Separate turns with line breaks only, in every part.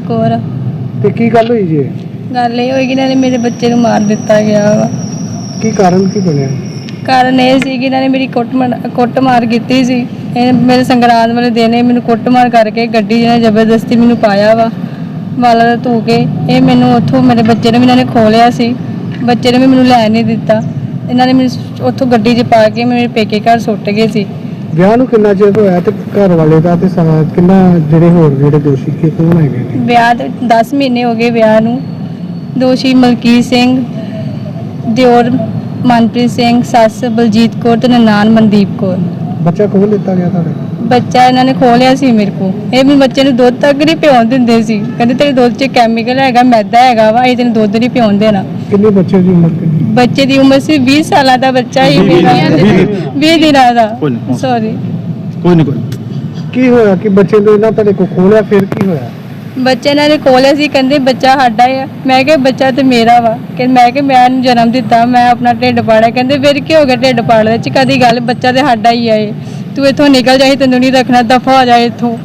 ਕੌਰ
ਤੇ ਕੀ ਗੱਲ ਹੋਈ ਜੀ?
ਗੱਲ ਇਹ ਹੋਈ ਕਿ ਇਹਨਾਂ ਨੇ ਮੇਰੇ ਬੱਚੇ ਨੂੰ ਮਾਰ ਦਿੱਤਾ ਗਿਆ ਵਾ।
ਕੀ ਕਾਰਨ ਕੀ ਬਣਿਆ?
ਕਾਰਨ ਇਹ ਸੀ ਕਿ ਇਹਨਾਂ ਨੇ ਮੇਰੀ ਕੁੱਟਮਾਰ ਕੁੱਟਮਾਰ ਕੀਤੀ ਸੀ। ਇਹ ਮੇਰੇ ਸੰਗਰਾਂਦ ਵਾਲੇ ਦਿਨ ਇਹ ਮੈਨੂੰ ਕੁੱਟਮਾਰ ਕਰਕੇ ਗੱਡੀ 'ਚ ਇਹਨਾਂ ਜ਼ਬਰਦਸਤੀ ਮੈਨੂੰ ਪਾਇਆ ਵਾ ਵਾਲਾ ਦਾ ਧੋ ਕੇ। ਇਹ ਮੈਨੂੰ ਉੱਥੋਂ ਮੇਰੇ ਬੱਚੇ ਨੂੰ ਵੀ ਇਹਨਾਂ ਨੇ ਖੋਲਿਆ ਸੀ। ਬੱਚੇ ਨੇ ਵੀ ਮੈਨੂੰ ਲੈ ਨਹੀਂ ਦਿੱਤਾ। ਇਹਨਾਂ ਨੇ ਮੈਨੂੰ ਉੱਥੋਂ ਗੱਡੀ 'ਚ ਪਾ ਕੇ ਮੇਰੇ ਪੇਕੇ ਘਰ ਸੁੱਟ ਗਏ ਸੀ।
ਵਿਆਹ ਨੂੰ ਕਿੰਨਾ ਚਿਰ ਹੋਇਆ ਤੇ ਘਰ ਵਾਲੇ ਦਾ ਤੇ ਸਮਾਂ ਕਿੰਨਾ ਜਿਹੜੇ ਹੋਰ ਜਿਹੜੇ ਦੋਸ਼ੀ ਕੀ ਕੌਣ ਹੈਗੇ ਨੇ
ਵਿਆਹ ਦੇ 10 ਮਹੀਨੇ ਹੋ ਗਏ ਵਿਆਹ ਨੂੰ। ਦੋਸ਼ੀ ਮਲਕੀਤ ਸਿੰਘ ਦਿਓਰ ਮਨਪ੍ਰੀਤ ਸਿੰਘ ਸੱਸ ਬਲਜੀਤ ਕੌਰ ਤੇ ਨਨਾਣ ਮਨਦੀਪ ਕੌਰ।
ਬੱਚਾ ਕੋਲ ਲਿੱਤਾ ਗਿਆ ਤੁਹਾਡੇ
ਬੱਚਾ ਇਹਨਾਂ ਨੇ ਖੋਲਿਆ ਸੀ ਮੇਰੇ ਕੋ ਇਹ ਮੇਰੇ ਬੱਚੇ ਨੂੰ ਦੁੱਧ ਤੱਕ ਨਹੀਂ ਪਿਉਣ ਦਿੰਦੇ ਸੀ। ਕਹਿੰਦੇ ਤੇਰੇ ਦੁੱਧ 'ਚ ਕੈਮੀਕਲ ਹੈਗਾ ਮੈਦਾ ਹੈਗਾ ਵਾ ਇਹ ਤੈਨੂੰ ਦੁੱਧ ਨਹੀਂ ਪਿਉਣ ਦੇਣਾ।
ਕਿੰਨੇ ਬੱਚੇ ਦੀ ਉਮਰ ਕਿੰਨੀ?
ਬੱਚੇ ਦੀ ਉਮਰ ਸੀ 20 ਸਾਲਾਂ ਦਾ ਬੱਚਾ ਹੀ ਮੇਰਾ 20 ਦਿਨਾਂ ਦਾ।
ਕੋਈ ਨਹੀਂ।
ਸੌਰੀ
ਕੋਈ ਨਹੀਂ ਕੋਈ।
ਕੀ ਹੋਇਆ ਕਿ ਬੱਚੇ ਨੂੰ ਇਹਨਾਂ ਤੁਹਾਡੇ ਕੋਲ ਖੋਲਿਆ ਫਿਰ ਕੀ ਹੋਇਆ?
ਬੱਚੇ ਇਹਨਾਂ ਨੇ ਖੋਲਿਆ ਸੀ ਕਹਿੰਦੇ ਬੱਚਾ ਸਾਡਾ ਆ। ਮੈਂ ਕਿਹਾ ਬੱਚਾ ਤੇ ਮੇਰਾ ਵਾ। ਕਿ ਮੈਂ ਕਿ ਮੈਂ ਇਹਨੂੰ ਜਨਮ ਦਿੱਤਾ ਮੈਂ ਆਪਣਾ ਢਿੱਡ ਪਾੜਿਆ। ਕਹਿੰਦੇ ਫਿਰ ਕੀ ਹੋ ਗਿਆ ਢਿੱਡ ਪਾੜਨ ਵਿੱਚ? ਕਦੀ ਗੱਲ ਬੱਚਾ ਤੇ ਸਾਡਾ ਹੀ ਆ ਇਹ। ਤੂੰ ਇੱਥੋਂ ਨਿਕਲ ਜਾਈ ਤੈਨੂੰ ਨਹੀਂ ਰੱਖਣਾ ਦਫਾ ਹੋ ਜਾ ਇੱਥੋਂ।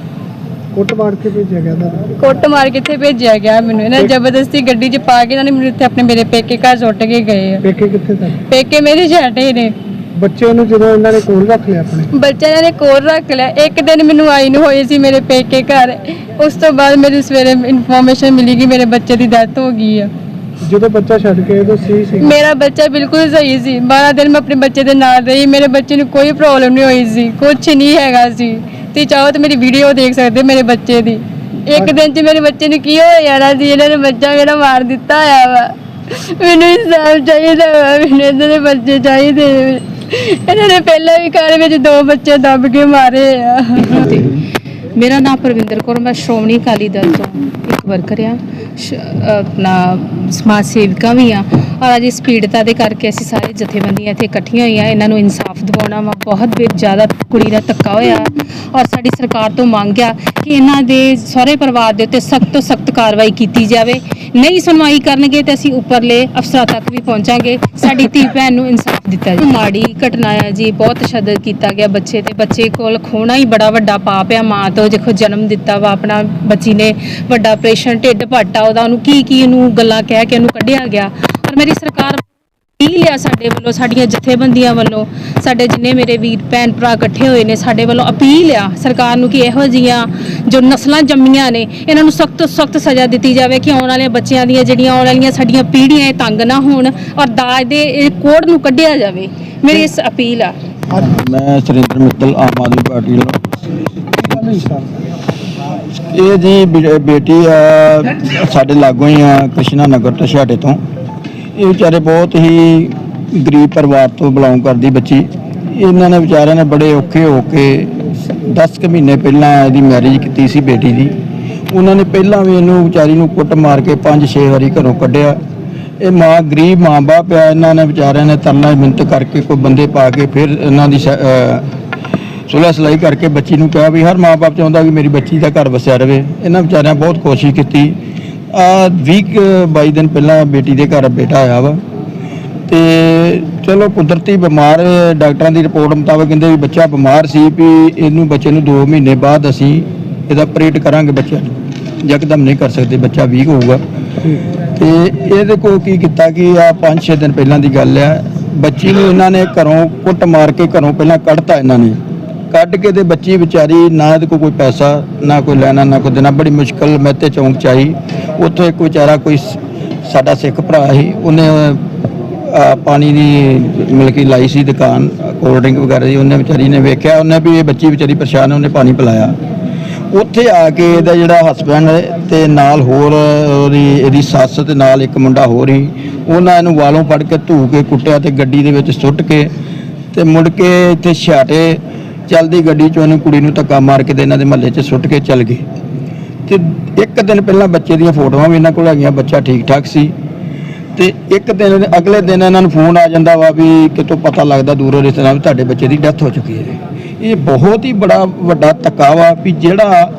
ਕੁੱਟ ਮਾਰ ਕੇ ਭੇਜਿਆ ਗਿਆ ਤੁਹਾਨੂੰ
ਕੁੱਟ ਮਾਰ ਕੇ ਇੱਥੇ ਭੇਜਿਆ ਗਿਆ ਮੈਨੂੰ। ਇਹਨਾਂ ਨੇ ਜ਼ਬਰਦਸਤੀ ਗੱਡੀ 'ਚ ਪਾ ਕੇ ਇਹਨਾਂ ਨੇ ਮੈਨੂੰ ਇੱਥੇ ਆਪਣੇ ਮੇਰੇ ਪੇਕੇ ਘਰ ਸੁੱਟ ਕੇ ਗਏ ਆ।
ਪੇਕੇ ਕਿੱਥੇ ਤੱਕ?
ਪੇਕੇ ਮੇਰੇ ਛਾਟੇ ਨੇ।
ਬੱਚੇ ਨੂੰ ਜਦੋਂ ਇਹਨਾਂ ਨੇ ਕੋਲ ਰੱਖ ਲਿਆ ਆਪਣੇ?
ਬੱਚੇ ਇਹਨਾਂ ਨੇ ਕੋਲ ਰੱਖ ਲਿਆ। ਇੱਕ ਦਿਨ ਮੈਨੂੰ ਆਈ ਨੂੰ ਹੋਈ ਸੀ ਮੇਰੇ ਪੇਕੇ ਘਰ। ਉਸ ਤੋਂ ਬਾਅਦ ਮੈਨੂੰ ਸਵੇਰੇ ਇਨਫੋਰਮੇਸ਼ਨ ਮਿਲੀ ਕਿ ਮੇਰੇ ਬੱਚੇ ਦੀ ਡੈਥ ਹੋ ਗਈ ਆ।
ਜਦੋਂ ਬੱਚਾ ਛੱਡ ਕੇ ਉਹ ਸਹੀ ਸੀ।
ਮੇਰਾ ਬੱਚਾ ਬਿਲਕੁਲ ਸਹੀ ਸੀ। 12 ਦਿਨ ਮੈਂ ਆਪਣੇ ਬੱਚੇ ਦੇ ਨਾਲ ਰਹੀ। ਮੇਰੇ ਬੱਚੇ ਨੂੰ ਕੋਈ ਪ੍ਰੋਬਲਮ ਨਹੀਂ ਹੋਈ ਸੀ। ਕੁਝ ਨਹੀਂ ਹੈਗਾ ਸੀ। ਤੇ ਚਾਹੋ ਤਾਂ ਮੇਰੀ ਵੀਡੀਓ ਦੇਖ ਸਕਦੇ ਹੋ ਮੇਰੇ ਬੱਚੇ ਦੀ। ਇੱਕ ਦਿਨ 'ਚ ਮੇਰੇ ਬੱਚੇ ਨੂੰ ਕੀ ਹੋ ਜਾਣਾ ਸੀ ਇਹਨਾਂ ਨੇ ਬੱਚਾ ਮੇਰਾ ਮਾਰ ਦਿੱਤਾ ਹੋਇਆ ਵਾ। ਮੈਨੂੰ ਇਨਸਾਫ ਚਾਹੀਦਾ ਵਾ। ਮੈਨੂੰ ਇਹਨਾਂ ਦੇ ਬੱਚੇ ਚਾਹੀਦੇ। ਇਹਨਾਂ ਨੇ ਪਹਿਲਾਂ ਵੀ ਘਰ ਵਿੱਚ ਦੋ ਬੱਚੇ ਦੱਬ ਕੇ ਮਾਰੇ ਆ।
ਤੇ ਮੇਰਾ ਨਾਮ ਪ੍ਰਵਿੰਦਰ ਕੌਰ, ਮੈਂ ਸ਼੍ਰੋਮਣੀ ਅਕਾਲੀ ਦਲ ਤੋਂ ਇੱਕ ਵਰਕਰ ਆ ਸ਼- ਆਪਣਾ ਸਮਾਜ ਸੇਵਿਕਾ ਵੀ ਆ ਔਰ ਅੱਜ ਇਸ ਪੀੜਤਾ ਦੇ ਕਰਕੇ ਅਸੀਂ ਸਾਰੇ ਜਥੇਬੰਦੀਆਂ ਇੱਥੇ ਇਕੱਠੀਆਂ ਹੋਈਆਂ। ਇਹਨਾਂ ਨੂੰ ਇਨਸਾਫ ਦਿਵਾਉਣਾ ਵਾ। ਬਹੁਤ ਬੇ ਜ਼ਿਆਦਾ ਕੁੜੀ ਦਾ ਧੱਕਾ ਹੋਇਆ। ਔਰ ਸਾਡੀ ਸਰਕਾਰ ਤੋਂ ਮੰਗ ਆ ਕਿ ਇਹਨਾਂ ਦੇ ਸਹੁਰੇ ਪਰਿਵਾਰ ਦੇ ਉੱਤੇ ਸਖਤ ਤੋਂ ਸਖਤ ਕਾਰਵਾਈ ਕੀਤੀ ਜਾਵੇ। ਨਹੀਂ ਸੁਣਵਾਈ ਕਰਨਗੇ ਤੇ ਅਸੀਂ ਉੱਪਰਲੇ ਅਫਸਰਾਂ ਤੱਕ ਵੀ ਪਹੁੰਚਾਂਗੇ। ਸਾਡੀ ਧੀ ਭੈਣ ਨੂੰ ਇਨਸਾਫ ਦਿੱਤਾ ਜੀ ਮਾੜੀ ਘਟਨਾ ਆ ਜੀ, ਬਹੁਤ ਤਸ਼ੱਦਦ ਕੀਤਾ ਗਿਆ ਬੱਚੇ ਤੇ। ਬੱਚੇ ਕੋਲ ਖੋਣਾ ਹੀ ਬੜਾ ਵੱਡਾ ਪਾਪ ਆ। ਮਾਂ ਤੋਂ ਦੇਖੋ ਜਨਮ ਦਿੱਤਾ ਵਾ, ਆਪਣਾ ਬੱਚੀ ਨੇ ਵੱਡਾ ਆਪਰੇਸ਼ਨ ਢਿੱਡ ਭੱਟਾ ਉਹਦਾ ਉਹਨੂੰ ਕੀ ਕੀ ਉਹਨੂੰ ਗੱਲਾਂ ਕਹਿ ਕੇ ਉਹਨੂੰ ਕੱਢਿਆ ਗਿਆ। ਪਰ ਮੇਰੀ ਸਰਕਾਰ ਕੀ ਲਿਆ ਸਾਡੇ ਵੱਲੋਂ, ਸਾਡੀਆਂ ਜਥੇਬੰਦੀਆਂ ਵੱਲੋਂ, ਸਾਡੇ ਜਿੰਨੇ ਮੇਰੇ ਵੀਰ ਭੈਣ ਭਰਾ ਇਕੱਠੇ ਹੋਏ ਨੇ, ਸਾਡੇ ਵੱਲੋਂ ਅਪੀਲ ਆ ਸਰਕਾਰ ਨੂੰ ਕਿ ਇਹੋ ਜੀਆਂ ਜੋ ਨਸਲਾਂ ਜੰਮੀਆਂ ਨੇ, ਇਹਨਾਂ ਨੂੰ ਸਖਤ ਸਖਤ ਸਜ਼ਾ ਦਿੱਤੀ ਜਾਵੇ ਕਿ ਆਉਣ ਵਾਲੇ ਬੱਚਿਆਂ ਦੀਆਂ ਜਿਹੜੀਆਂ, ਆਉਣ ਵਾਲੀਆਂ ਸਾਡੀਆਂ ਪੀੜ੍ਹੀਆਂ ਇਹ ਤੰਗ ਨਾ ਹੋਣ ਔਰ ਦਾਜ ਦੇ ਇਹ ਕੋਡ ਨੂੰ ਕੱਢਿਆ ਜਾਵੇ। ਮੇਰੀ ਇਸ ਅਪੀਲ ਆ।
ਮੈਂ ਸੁਰਿੰਦਰ ਮਿੱਤਲ, ਆਮ ਆਦਮੀ ਪਾਰਟੀ ਵੱਲੋਂ। ਇਹ ਜੀ ਬੇਟੀ ਆ, ਸਾਡੇ ਲਾਗੋਂ ਹੀ ਆ ਕ੍ਰਿਸ਼ਨਾ ਨਗਰ ਟਸ਼ਾਟੇ ਤੋਂ। ਇਹ ਵਿਚਾਰੇ ਬਹੁਤ ਹੀ ਗਰੀਬ ਪਰਿਵਾਰ ਤੋਂ ਬਿਲੋਂਗ ਕਰਦੀ ਬੱਚੀ। ਇਹਨਾਂ ਨੇ ਵਿਚਾਰਿਆਂ ਨੇ ਬੜੇ ਔਖੇ ਹੋ ਕੇ 10 ਕੁ ਮਹੀਨੇ ਪਹਿਲਾਂ ਇਹਦੀ ਮੈਰਿਜ ਕੀਤੀ ਸੀ ਬੇਟੀ ਦੀ। ਉਹਨਾਂ ਨੇ ਪਹਿਲਾਂ ਵੀ ਇਹਨੂੰ ਵਿਚਾਰੀ ਨੂੰ ਕੁੱਟ ਮਾਰ ਕੇ 5-6 ਵਾਰੀ ਘਰੋਂ ਕੱਢਿਆ। ਇਹ ਮਾਂ ਗਰੀਬ ਮਾਂ ਬਾਪ ਆ, ਇਹਨਾਂ ਨੇ ਵਿਚਾਰਿਆਂ ਨੇ ਤਰਨਾ ਮਿੰਤ ਕਰਕੇ ਕੋਈ ਬੰਦੇ ਪਾ ਕੇ ਫਿਰ ਇਹਨਾਂ ਦੀ ਸ- ਅਹ ਸੁਲਹ ਸਲਾਈ ਕਰਕੇ ਬੱਚੀ ਨੂੰ ਕਿਹਾ ਵੀ ਹਰ ਮਾਂ-ਬਾਪ ਚਾਹੁੰਦਾ ਕਿ ਮੇਰੀ ਬੱਚੀ ਦਾ ਘਰ ਵਸਿਆ ਰਵੇ। ਇਹਨਾਂ ਵਿਚਾਰਿਆਂ ਬਹੁਤ ਕੋਸ਼ਿਸ਼ ਕੀਤੀ। ਆ 20 22 ਦਿਨ ਪਹਿਲਾਂ ਬੇਟੀ ਦੇ ਘਰ ਬੇਟਾ ਆਇਆ ਵਾ। ਤੇ ਚਲੋ ਕੁਦਰਤੀ ਬਿਮਾਰ ਡਾਕਟਰਾਂ ਦੀ ਰਿਪੋਰਟ ਮੁਤਾਬਕ ਕਹਿੰਦੇ ਵੀ ਬੱਚਾ ਬਿਮਾਰ ਸੀ ਵੀ ਇਹਨੂੰ ਬੱਚੇ ਨੂੰ 2 ਮਹੀਨੇ ਬਾਅਦ ਅਸੀਂ ਇਹਦਾ ਆਪਰੇਟ ਕਰਾਂਗੇ ਬੱਚੇ ਨੂੰ। ਯਕਦਮ ਨਹੀਂ ਕਰ ਸਕਦੇ, ਬੱਚਾ ਵੀਕ ਹੋਊਗਾ। ਤੇ ਇਹਦੇ ਕੋਲ ਕੀ ਕੀਤਾ ਕਿ ਆ 5-6 ਦਿਨ ਪਹਿਲਾਂ ਦੀ ਗੱਲ ਆ, ਬੱਚੀ ਨੂੰ ਇਹਨਾਂ ਨੇ ਘਰੋਂ ਕੁੱਟ ਮਾਰ ਕੇ ਘਰੋਂ ਪਹਿਲਾਂ ਕੱਢਤਾ ਇਹਨਾਂ ਨੇ। ਕੱਢ ਕੇ ਤੇ ਬੱਚੀ ਵਿਚਾਰੀ ਨਾ ਇਹਦੇ ਕੋਲ ਕੋਈ ਪੈਸਾ, ਨਾ ਕੋਈ ਲੈਣਾ, ਨਾ ਕੋਈ ਦੇਣਾ, ਬੜੀ ਮੁਸ਼ਕਲ ਮਹਿਤੇ ਚੌਂਕ ਚ ਆਈ। ਉੱਥੋਂ ਇੱਕ ਵਿਚਾਰਾ ਕੋਈ ਸ- ਸਾਡਾ ਸਿੱਖ ਭਰਾ ਸੀ ਉਹਨੇ ਅਹ, ਪਾਣੀ ਦੀ ਮਿਲ ਕੇ ਲਾਈ ਸੀ ਦੁਕਾਨ ਕੋਲਡ ਡਰਿੰਕ ਵਗੈਰਾ ਦੀ ਉਹਨੇ ਵਿਚਾਰੀ ਨੇ ਵੇਖਿਆ ਉਹਨੇ ਵੀ ਇਹ ਬੱਚੀ ਵਿਚਾਰੀ ਪਰੇਸ਼ਾਨ ਹੈ ਉਹਨੇ ਪਾਣੀ ਪਿਲਾਇਆ। ਉੱਥੇ ਆ ਕੇ ਇਹਦਾ ਜਿਹੜਾ ਹਸਬੰਡ ਤੇ ਨਾਲ ਹੋਰ ਉਹਦੀ ਇਹਦੀ ਸੱਸ ਤੇ ਨਾਲ ਇੱਕ ਮੁੰਡਾ ਹੋਰ ਹੀ ਉਹਨਾਂ ਇਹਨੂੰ ਵਾਲੋਂ ਫੜ ਕੇ ਧੂ ਕੇ ਕੁੱਟਿਆ ਤੇ ਗੱਡੀ ਦੇ ਵਿੱਚ ਸੁੱਟ ਕੇ ਤੇ ਮੁੜ ਕੇ ਇੱਥੇ ਛਾਟੇ ਚਲਦੀ ਗੱਡੀ ਚੋਂ ਉਹਨੂੰ ਕੁੜੀ ਨੂੰ ਧੱਕਾ ਮਾਰ ਕੇ ਤੇ ਇਹਨਾਂ ਦੇ ਮਹੱਲੇ 'ਚ ਸੁੱਟ ਕੇ ਚੱਲ ਗਏ। ਤੇ ਇੱਕ ਦਿਨ ਪਹਿਲਾਂ ਬੱਚੇ ਦੀਆਂ ਫੋਟੋਆਂ ਵੀ ਇਹਨਾਂ ਕੋਲ ਹੈਗੀਆਂ, ਬੱਚਾ ਠੀਕ ਠਾਕ ਸੀ। ਤੇ ਇੱਕ ਦਿਨ, ਅਗਲੇ ਦਿਨ ਇਹਨਾਂ ਨੂੰ ਫੋਨ ਆ ਜਾਂਦਾ ਵਾ ਵੀ ਕਿਤੋਂ ਪਤਾ ਲੱਗਦਾ ਦੂਰੋਂ ਰਿਸ਼ਤੇਦਾਰ ਵੀ ਤੁਹਾਡੇ ਬੱਚੇ ਦੀ ਡੈਥ ਹੋ ਚੁੱਕੀ ਹੈ। ਇਹ ਬਹੁਤ ਹੀ ਬੜਾ ਵੱਡਾ ਧੱਕਾ ਵਾ ਵੀ ਜਿਹੜਾ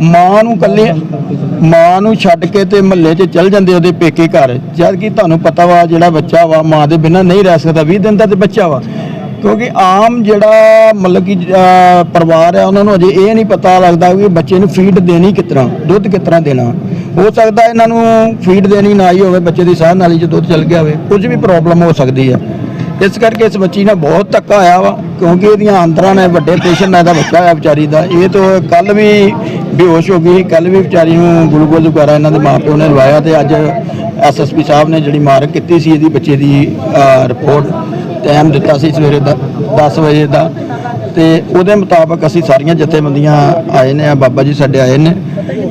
ਮਾਂ ਨੂੰ ਕੱਲੇ ਮਾਂ ਨੂੰ ਛੱਡ ਕੇ ਤੇ ਮਹੱਲੇ 'ਚ ਚੱਲ ਜਾਂਦੇ ਉਹਦੇ ਪੇਕੇ ਘਰ। ਜਦ ਕਿ ਤੁਹਾਨੂੰ ਪਤਾ ਵਾ ਜਿਹੜਾ ਬੱਚਾ ਵਾ ਮਾਂ ਦੇ ਬਿਨਾਂ ਨਹੀਂ ਰਹਿ ਸਕਦਾ 20 ਦਿਨ ਦਾ ਤੇ ਬੱਚਾ ਵਾ। ਕਿਉਂਕਿ ਆਮ ਜਿਹੜਾ ਮਤਲਬ ਕਿ ਪਰਿਵਾਰ ਹੈ, ਉਹਨਾਂ ਨੂੰ ਅਜੇ ਇਹ ਨਹੀਂ ਪਤਾ ਲੱਗਦਾ ਵੀ ਬੱਚੇ ਨੂੰ ਫੀਡ ਦੇਣੀ ਕਿਸ ਤਰ੍ਹਾਂ, ਦੁੱਧ ਕਿਸ ਤਰ੍ਹਾਂ ਦੇਣਾ। ਹੋ ਸਕਦਾ ਇਹਨਾਂ ਨੂੰ ਫੀਡ ਦੇਣੀ ਨਾ ਹੀ ਹੋਵੇ, ਬੱਚੇ ਦੀ ਸਾਹ ਨਾਲੀ 'ਚ ਦੁੱਧ ਚਲ ਗਿਆ ਹੋਵੇ, ਕੁਝ ਵੀ ਪ੍ਰੋਬਲਮ ਹੋ ਸਕਦੀ ਹੈ। ਇਸ ਕਰਕੇ ਇਸ ਬੱਚੀ ਨਾਲ ਬਹੁਤ ਧੱਕਾ ਆਇਆ ਵਾ, ਕਿਉਂਕਿ ਇਹਦੀਆਂ ਅੰਦਰਾਂ ਨੇ, ਵੱਡੇ ਪੇਸ਼ੈਂਟ ਨਾਲ ਇਹਦਾ ਬੱਚਾ ਆ ਵਿਚਾਰੀ ਦਾ। ਇਹ ਤੋਂ ਕੱਲ ਵੀ ਬੇਹੋਸ਼ ਹੋ ਗਈ ਕੱਲ ਵੀ ਵਿਚਾਰੀ ਨੂੰ ਗਲੂਕੋਜ਼ ਵਗੈਰਾ ਇਹਨਾਂ ਦੇ ਮਾਪਿਓ ਨੇ ਲਵਾਇਆ ਤੇ ਅੱਜ ਐਸਐਸਪੀ ਸਾਹਿਬ ਨੇ ਜਿਹੜੀ ਮਾਰਕ ਕੀਤੀ ਸੀ, ਇਹਦੀ ਬੱਚੇ ਦੀ ਰਿਪੋਰਟ ਟਾਈਮ ਦਿੱਤਾ ਸੀ ਸਵੇਰੇ ਦਾ 10 ਵਜੇ ਦਾ। ਤੇ ਉਹਦੇ ਮੁਤਾਬਕ ਅਸੀਂ ਸਾਰੀਆਂ ਜਥੇਬੰਦੀਆਂ ਆਏ ਨੇ, ਆ ਬਾਬਾ ਜੀ ਸਾਡੇ ਆਏ ਨੇ।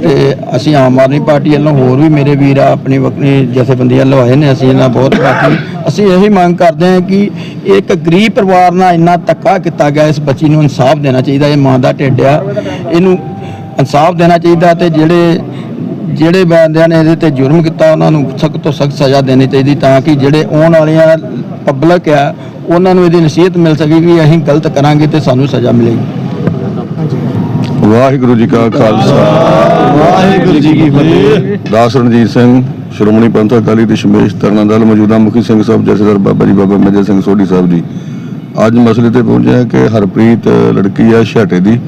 ਤੇ ਅਸੀਂ ਆਮ ਆਦਮੀ ਪਾਰਟੀ ਵੱਲੋਂ ਹੋਰ ਵੀ ਮੇਰੇ ਵੀਰ ਆ, ਆਪਣੀ ਆਪਣੀ ਜਥੇਬੰਦੀਆਂ ਵੱਲੋਂ ਆਏ ਨੇ, ਅਸੀਂ ਇਹਨਾਂ ਬਹੁਤ ਬਾਕੀ। ਅਸੀਂ ਇਹੀ ਮੰਗ ਕਰਦੇ ਹਾਂ ਕਿ ਇੱਕ ਗਰੀਬ ਪਰਿਵਾਰ ਨਾਲ ਇੰਨਾ ਧੱਕਾ ਕੀਤਾ ਗਿਆ, ਇਸ ਬੱਚੀ ਨੂੰ ਇਨਸਾਫ ਦੇਣਾ ਚਾਹੀਦਾ, ਇਹ ਮਾਂ ਦਾ ਢਿੱਡ ਆ। ਇਹਨੂੰ ਇਨਸਾਫ ਦੇਣਾ ਚਾਹੀਦਾ ਤੇ ਜਿਹੜੇ ਜਿਹੜੇ ਬੰਦਿਆਂ ਨੇ ਇਹਦੇ ਤੇ ਜੁਰਮ ਕੀਤਾ ਉਹਨਾਂ ਨੂੰ ਸਖਤ ਤੋਂ ਸਖਤ ਸਜ਼ਾ ਦੇਣੀ ਚਾਹੀਦੀ ਤਾਂ ਕਿ ਜਿਹੜੇ ਆਉਣ ਵਾਲੀਆਂ ਪਬਲਿਕ ਆ ਉਹਨਾਂ ਨੂੰ ਇਹਦੀ ਨਸੀਹਤ ਮਿਲ ਸਕੇ ਕਿ ਅਸੀਂ ਗਲਤ ਕਰਾਂਗੇ ਤੇ ਸਾਨੂੰ ਸਜ਼ਾ ਮਿਲੇਗੀ।
ਵਾਹਿਗੁਰੂ ਜੀ ਕਾ ਖਾਲਸਾ। ਵਾਹਿਗੁਰੂ ਜੀ ਕੀ ਫਤਿਹ। ਦਾਸ ਰਣਜੀਤ ਸਿੰਘ ਸ਼੍ਰੋਮਣੀ ਪੰਥ ਅਕਾਲੀ ਤੇ ਸ਼ਮੇਸ਼ ਤਰਨਾ ਦਲ ਮੌਜੂਦਾ ਮੁਖੀ ਸਿੰਘ ਸਾਹਿਬ ਜਥੇਦਾਰ ਬਾਬਾ ਜੀ ਬਾਬਾ ਮੇਜਰ ਸਿੰਘ ਸੋਢੀ ਸਾਹਿਬ ਜੀ। ਅੱਜ ਮਸਲੇ ਤੇ ਪਹੁੰਚਿਆ ਕਿ ਹਰਪ੍ਰੀਤ ਲੜਕੀ ਆ ਛਾਟੇ ਦੀ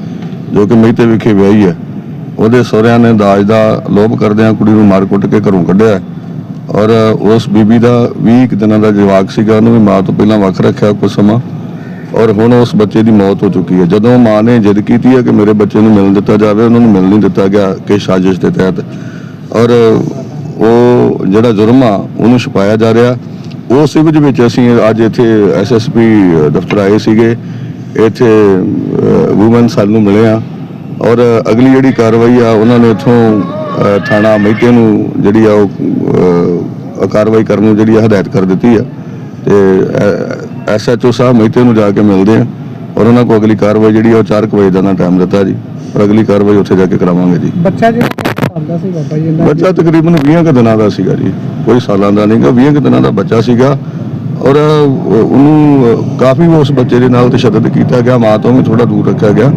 ਜੋ ਕਿ ਮਹਿਤੇ ਵਿਖੇ ਵਿਆਹੀ ਹੈ ਉਹਦੇ ਸਹੁਰਿਆਂ ਨੇ ਦਾਜ ਦਾ ਲੋਭ ਕਰਦਿਆਂ ਕੁੜੀ ਨੂੰ ਮਾਰ ਕੁੱਟ ਕੇ ਘਰੋਂ ਕੱਢਿਆ। ਔਰ ਉਸ ਬੀਬੀ ਦਾ 20 ਕੁ ਦਿਨਾਂ ਦਾ ਜਵਾਕ ਸੀਗਾ, ਉਹਨੂੰ ਵੀ ਮਾਂ ਤੋਂ ਪਹਿਲਾਂ ਵੱਖ ਰੱਖਿਆ ਕੁਝ ਸਮਾਂ। ਔਰ ਹੁਣ ਉਸ ਬੱਚੇ ਦੀ ਮੌਤ ਹੋ ਚੁੱਕੀ ਹੈ। ਜਦੋਂ ਮਾਂ ਨੇ ਜਿੱਦ ਕੀਤੀ ਹੈ ਕਿ ਮੇਰੇ ਬੱਚੇ ਨੂੰ ਮਿਲਣ ਦਿੱਤਾ ਜਾਵੇ, ਉਹਨਾਂ ਨੂੰ ਮਿਲ ਨਹੀਂ ਦਿੱਤਾ ਗਿਆ ਕਿ ਸਾਜ਼ਿਸ਼ ਦੇ ਤਹਿਤ। ਔਰ ਉਹ ਜਿਹੜਾ ਜੁਰਮ ਆ, ਉਹਨੂੰ ਛੁਪਾਇਆ ਜਾ ਰਿਹਾ। ਉਸ ਸਿਵਜ ਵਿੱਚ ਅਸੀਂ ਅੱਜ ਇੱਥੇ ਐਸਐਸਪੀ ਦਫ਼ਤਰ ਆਏ ਸੀਗੇ। ਇੱਥੇ ਔਮਨ ਸਾਨੂੰ ਮਿਲੇ ਆ। ਔਰ ਅਗਲੀ ਜਿਹੜੀ ਕਾਰਵਾਈ ਆ ਉਹਨਾਂ ਨੇ ਇੱਥੋਂ ਥਾਣਾ ਮਹਿਤੇ ਨੂੰ ਜਿਹੜੀ ਆ ਉਹ ਕਾਰਵਾਈ ਕਰਨ ਨੂੰ ਜਿਹੜੀ ਆ ਹਦਾਇਤ ਕਰ ਦਿੱਤੀ ਆ। ਤੇ ਐਸਐਚਓ ਸਾਹਿਬ ਮਹਿਤੇ ਨੂੰ ਜਾ ਕੇ ਮਿਲਦੇ ਆ ਔਰ ਉਹਨਾਂ ਕੋਲ ਅਗਲੀ ਕਾਰਵਾਈ ਜਿਹੜੀ ਆ ਉਹ 4 ਵਜੇ ਦਾ ਨਾ ਟਾਈਮ ਦਿੱਤਾ ਜੀ। ਪਰ ਅਗਲੀ ਕਾਰਵਾਈ ਉੱਥੇ ਜਾ ਕੇ ਕਰਾਵਾਂਗੇ ਜੀ।
ਬੱਚਾ ਜਿਹੜਾ ਆਉਂਦਾ ਸੀ ਬਾਬਾ ਜੀ
ਬੱਚਾ ਤਕਰੀਬਨ 20 ਕੁ ਦਿਨਾਂ ਦਾ ਸੀਗਾ ਜੀ। ਕੋਈ ਸਾਲਾਂ ਦਾ ਨਹੀਂਗਾ 20 ਕੁ ਦਿਨਾਂ ਦਾ ਬੱਚਾ ਸੀਗਾ। ਔਰ ਉਹਨੂੰ ਕਾਫੀ ਉਸ ਬੱਚੇ ਦੇ ਨਾਲ ਤਸ਼ੱਦਦ ਕੀਤਾ ਗਿਆ ਮਾਂ ਤੋਂ ਵੀ ਥੋੜਾ ਦੂਰ ਰੱਖਿਆ ਗਿਆ।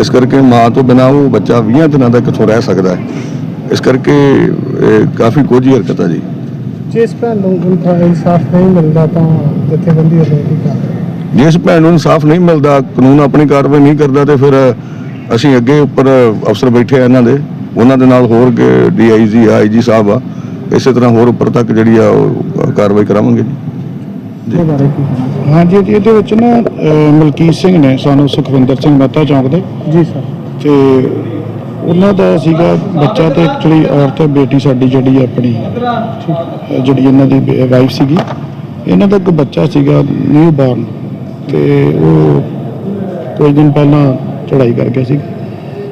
ਇਸ ਕਰਕੇ ਮਾਂ ਤੋਂ ਬਿਨਾਂ ਉਹ ਬੱਚਾ 20 ਦਿਨਾਂ ਦਾ ਕਿੱਥੋਂ ਰਹਿ ਸਕਦਾ ਹੈ। ਇਸ ਕਰਕੇ ਕਾਫੀ ਕੋਝੀ ਹਰਕਤ ਹੈ ਜੀ।
ਜਿਸ ਭੈਣ ਨੂੰ ਇਨਸਾ- ਇਨਸਾਫ ਨਹੀਂ ਮਿਲਦਾ ਤਾਂ ਜਥੇਬੰਦੀ ਵੱਲੋਂ ਕੀ ਕਰਦੇ
ਜਿਸ ਭੈਣ ਨੂੰ ਇਨਸਾਫ ਨਹੀਂ ਮਿਲਦਾ ਕਾਨੂੰਨ ਆਪਣੀ ਕਾਰਵਾਈ ਨਹੀਂ ਕਰਦਾ ਤੇ ਫਿਰ ਅਸੀਂ ਅੱਗੇ ਉੱਪਰ ਅਫਸਰ ਬੈਠੇ ਆ ਇਹਨਾਂ ਦੇ। ਉਹਨਾਂ ਦੇ ਨਾਲ ਹੋਰ ਡੀਆਈਜੀ ਆਈਜੀ ਸਾਹਿਬ ਆ। ਇਸੇ ਤਰ੍ਹਾਂ ਹੋਰ ਉੱਪਰ ਤੱਕ ਜਿਹੜੀ ਆ ਕਾਰਵਾਈ ਕਰਾਵਾਂਗੇ ਜੀ।
ਇਹਦੇ ਬਾਰੇ ਕੀ ਕਹਿਣਾ?
ਹਾਂਜੀ ਜੀ ਇਹਦੇ ਵਿੱਚ ਨਾ ਅਹ, ਮਲਕੀਤ ਸਿੰਘ ਨੇ ਸਾਨੂੰ ਸੁਖਵਿੰਦਰ ਸਿੰਘ ਮਹਿਤਾ ਚੌਂਕ ਦੇ।
ਜੀ ਸਰ।
ਤੇ ਉਹਨਾਂ ਦਾ ਸੀਗਾ ਬੱਚਾ ਤੇ ਐਕਚੁਅਲੀ ਔਰਤ ਬੇਟੀ ਸਾਡੀ ਜਿਹੜੀ ਆਪਣੀ ਅਹ, ਜਿਹੜੀ ਇਹਨਾਂ ਦੀ ਵਾਈਫ ਸੀਗੀ। ਇਹਨਾਂ ਦਾ ਇੱਕ ਬੱਚਾ ਸੀਗਾ ਨਿਊ ਬਾਰਨ ਤੇ ਉਹ ਕੁਝ ਦਿਨ ਪਹਿਲਾਂ ਚੜਾਈ ਕਰ ਗਿਆ ਸੀ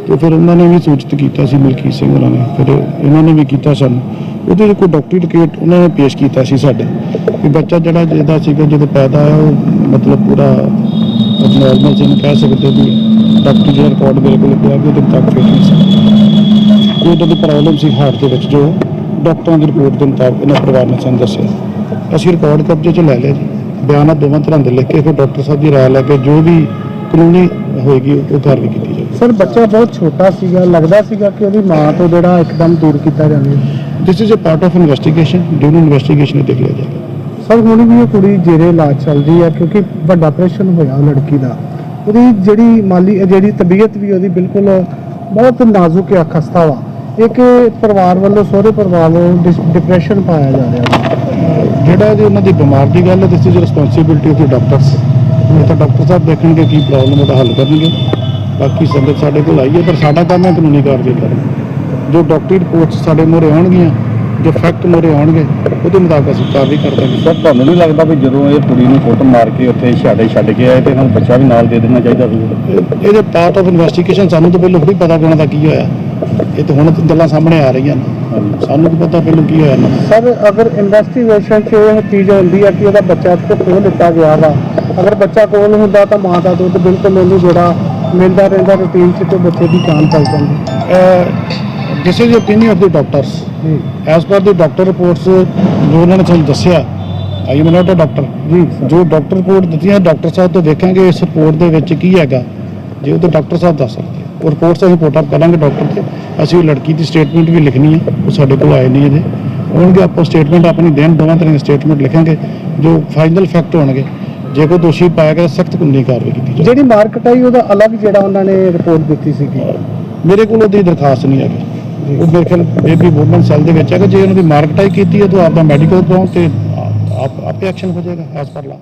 ਤੇ ਫਿਰ ਉਹਨਾਂ ਨੇ ਵੀ ਸੂਚਿਤ ਕੀਤਾ ਸੀ ਮਲਕੀਤ ਸਿੰਘ ਉਹਨਾਂ ਨੇ। ਫਿਰ ਇਹਨਾਂ ਨੇ ਵੀ ਕੀਤਾ ਸਾਨੂੰ। ਉਹਦੇ ਕੋਈ ਡਾਕਟਰੀ ਰਿਪੋਰਟ ਉਹਨਾਂ ਨੇ ਪੇਸ਼ ਕੀਤਾ ਸੀ ਸਾਡੇ। ਕਿ ਬੱਚਾ ਜਿਹੜਾ ਜਿਹਦਾ ਸੀਗਾ ਜਦੋਂ ਪੈਦਾ ਆਇਆ ਉਹ ਮਤਲਬ ਪੂਰਾ ਨਾਰਮਲ ਜਿਹਨੂੰ ਕਹਿ ਸਕਦੇ ਵੀ ਡਾਕਟਰੀ ਜਿਹੜਾ ਰਿਪੋਰਟ ਮੇਰੇ ਕੋਲ ਪਿਆ ਵੀ ਉਹਦੇ ਤੱਕ ਫਿਟ ਨਹੀਂ ਸੀ। ਕੋਈ ਉਹਦੀ ਪ੍ਰੋਬਲਮ ਸੀ ਹਾਰਟ ਦੇ ਵਿੱਚ ਜੋ ਡਾਕਟਰਾਂ ਦੀ ਰਿਪੋਰਟ ਦੇ ਮੁਤਾਬਕ ਇਹਨਾਂ ਪਰਿਵਾਰ ਨੇ ਸਾਨੂੰ ਦੱਸਿਆ। ਅਸੀਂ ਰਿਕਾਰਡ ਕਬਜ਼ੇ 'ਚ ਲੈ ਲਿਆ ਜੀ। ਬਿਆਨਾਂ ਦੋਵਾਂ ਤਰ੍ਹਾਂ ਦੇ ਲਿਖ ਕੇ ਫਿਰ ਡਾਕਟਰ ਸਾਹਿਬ ਦੀ ਰਾਏ ਲੈ ਕੇ ਜੋ ਵੀ ਕਾਨੂੰਨੀ ਹੋਏਗੀ ਉਹ ਕਾਰਵਾਈ ਕੀਤੀ ਜਾਏਗੀ।
ਸਰ ਬੱਚਾ ਬਹੁਤ ਛੋਟਾ ਸੀਗਾ ਲੱਗਦਾ ਸੀਗਾ ਕਿ ਉਹਦੀ ਮਾਂ ਤੋਂ ਜਿਹੜਾ ਇੱਕਦਮ ਦੂਰ ਕੀਤਾ ਜਾਵੇ
this is a part of investigation during investigation ਦੇਖ ਲਿਆ ਜਾਏਗਾ।
ਸਰ ਹੁਣ ਵੀ ਉਹ ਕੁੜੀ ਜੇਰੇ ਇਲਾਜ ਚੱਲਦੀ ਆ, ਕਿਉਂਕਿ ਵੱਡਾ ਆਪਰੇਸ਼ਨ ਹੋਇਆ ਉਹ ਲੜਕੀ ਦਾ। ਉਹਦੀ ਜਿਹੜੀ ਮਾਲੀ, ਜਿਹੜੀ ਤਬੀਅਤ ਵੀ ਉਹਦੀ ਬਿਲਕੁਲ ਬਹੁਤ ਨਾਜ਼ੁਕ ਹੈ ਖਸਤਾ ਵਾ। ਇੱਕ ਪਰਿਵਾਰ ਵੱਲੋਂ, ਸਹੁਰੇ ਪਰਿਵਾਰ ਵੱਲੋਂ ਡਿਪਰੈਸ਼ਨ ਪਾਇਆ ਜਾ ਰਿਹਾ
ਜਿਹੜਾ ਜੀ ਉਹਨਾਂ ਦੀ ਬਿਮਾਰ ਦੀ ਗੱਲ ਹੈ this is responsibility of the doctors ਉਹ ਤਾਂ ਡਾਕਟਰ ਸਾਹਿਬ ਦੇਖਣਗੇ ਕੀ ਪ੍ਰੋਬਲਮ ਉਹਦਾ ਹੱਲ ਕਰਨਗੇ। ਬਾਕੀ ਸੰਗਤ ਸਾਡੇ ਕੋਲ ਆਈ ਹੈ, ਪਰ ਸਾਡਾ ਕੰਮ ਹੈ ਕਾਨੂੰਨੀ ਕਾਰਵਾਈ ਕਰਨਾ। ਜੋ ਡਾਕਟਰੀ ਰਿਪੋਰਟਸ ਸਾਡੇ ਮੂਹਰੇ ਆਉਣਗੀਆਂ ਜੋ ਫੈਕਟ ਮੂਹਰੇ ਆਉਣਗੇ ਉਹਦੇ ਮੁਤਾਬਕ ਅਸੀਂ ਕਾਰਵਾਈ ਕਰ ਦਾਂਗੇ।
ਸਰ ਤੁਹਾਨੂੰ ਨਹੀਂ ਲੱਗਦਾ ਵੀ ਜਦੋਂ ਇਹ ਕੁੜੀ ਨੂੰ ਫੁੱਟ ਮਾਰ ਕੇ ਉੱਥੇ ਛਾੜੇ ਛੱਡ ਕੇ ਆਏ ਤੇ ਇਹਨਾਂ ਨੂੰ ਬੱਚਾ ਵੀ ਨਾਲ ਦੇ ਦੇਣਾ ਚਾਹੀਦਾ ਸੀ?
ਇਹ- ਇਹਦੇ ਪਾਰਟ ਆਫ ਇਨਵੈਸਟੀਗੇਸ਼ਨ ਸਾਨੂੰ ਤਾਂ ਪਹਿਲਾਂ ਥੋੜੀ ਪਤਾ ਕਿ ਉਹਨਾਂ ਦਾ ਕੀ ਹੋਇਆ। ਇਹ ਤਾਂ ਹੁਣ ਗੱਲਾਂ ਸਾਹਮਣੇ ਆ ਰਹੀਆਂ ਨੇ। ਸਾਨੂੰ ਕੀ ਪਤਾ ਪਹਿਲਾਂ ਕੀ ਹੋਇਆ
ਸਰ ਅਗਰ ਇਨਵੈਸਟੀਗੇਸ਼ਨ 'ਚ ਇਹ ਚੀਜ਼ ਹੁੰਦੀ ਹੈ ਕਿ ਉਹਦਾ ਬੱਚਾ ਇੱਥੇ ਖੋਹ ਲਿੱਤਾ ਗਿਆ ਵਾ ਅਗਰ ਬੱਚਾ ਕੋਲ ਹੁੰਦਾ ਤਾਂ ਮਾਂ ਦਾ ਦੁੱਧ ਬਿਲਕੁਲ ਉਹਨੂੰ ਜਿਹੜਾ ਮਿਲਦਾ ਰਹਿੰਦਾ ਰੂਟੀਨ 'ਚ ਤੇ ਬੱਚੇ ਦੀ ਜਾਨ ਚੱਲ ਜਾਂਦੀ।
This is opinion of the doctors
ਜੀ।
As per the doctor reports ਜੋ ਉਹਨਾਂ ਨੇ ਸਾਨੂੰ ਦੱਸਿਆ I am not a doctor
ਜੀ ਸਰ
ਜੋ ਡਾਕਟਰ ਰਿਪੋਰਟ ਦਿੱਤੀਆਂ ਡਾਕਟਰ ਸਾਹਿਬ ਤੋਂ ਦੇਖਾਂਗੇ ਇਸ ਰਿਪੋਰਟ ਦੇ ਵਿੱਚ ਕੀ ਹੈਗਾ। ਜੇ ਉਹ ਤਾਂ ਡਾਕਟਰ ਸਾਹਿਬ ਦੱਸ ਸਕਦੇ ਆ। ਉਹ ਰਿਪੋਰਟਸ ਅਸੀਂ ਰਿਪੋਰਟ ਅਪ ਕਰਾਂਗੇ ਡਾਕਟਰ ਤੇ। ਅਸੀਂ ਉਹ ਲੜਕੀ ਦੀ ਸਟੇਟਮੈਂਟ ਵੀ ਲਿਖਣੀ ਹੈ ਉਹ ਸਾਡੇ ਕੋਲ ਆਏ ਨਹੀਂ ਅਜੇ। ਆਉਣਗੇ ਆਪਾਂ ਸਟੇਟਮੈਂਟ ਆਪਣੀ ਦੇਣ ਦੋਵਾਂ ਤਰ੍ਹਾਂ ਦੀ ਸਟੇਟਮੈਂਟ ਲਿਖਾਂਗੇ ਜੋ ਫਾਈਨਲ ਫੈਕਟ ਹੋਣਗੇ। ਜੇ ਕੋਈ ਦੋਸ਼ੀ ਪਾਇਆ ਗਿਆ ਸਖਤ ਕਾਨੂੰਨੀ ਕਾਰਵਾਈ ਕੀਤੀ ਜਾਵੇ
ਜਿਹੜੀ ਮਾਰਕਟ ਆਈ ਉਹਦਾ ਅਲੱਗ ਜਿਹੜਾ ਉਹਨਾਂ ਨੇ ਰਿਪੋਰਟ ਦਿੱਤੀ ਸੀਗੀ।
ਮੇਰੇ ਕੋਲ ਉਹਦੀ ਦਰਖਾਸਤ ਨਹੀਂ ਹੈਗੀ। ਉਹ ਮੇਰੇ ਖਿਆਲ ਬੇਬੀ ਵੂਮਨ ਸੈੱਲ ਦੇ ਵਿੱਚ ਹੈ ਕਿ ਜੇ ਉਹਨਾਂ ਦੀ ਮਾਰਕਟਾਈ ਕੀਤੀ ਹੈ ਤਾਂ ਆਪਦਾ ਮੈਡੀਕਲ ਕਰਾਉਣ ਤੇ ਆਪ ਆਪੇ ਐਕਸ਼ਨ ਹੋ ਜਾਏਗਾ ਐਸ ਪਰ ਲਾ